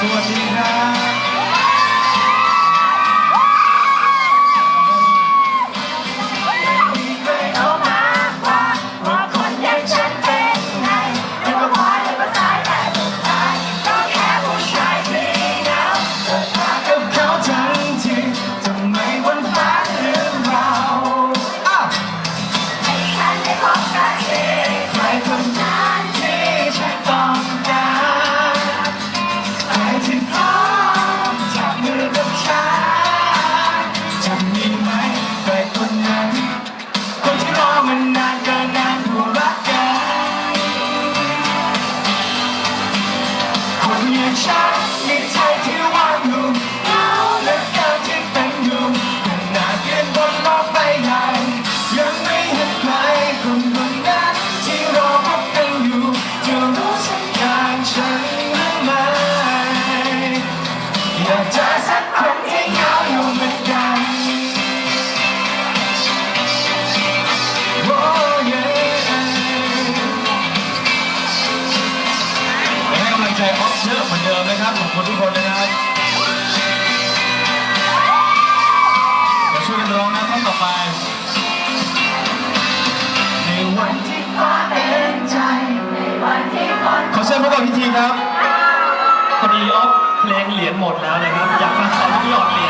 忙しい shot. ต่อไป ในวันที่ฟ้าเป็นใจในวันที่ฝนขอเชิญพบกับพิธีครับพอดีออฟเพลงเหรียญหมดแล้วนะครับ อยากฟังของที่หยอดเหรียญ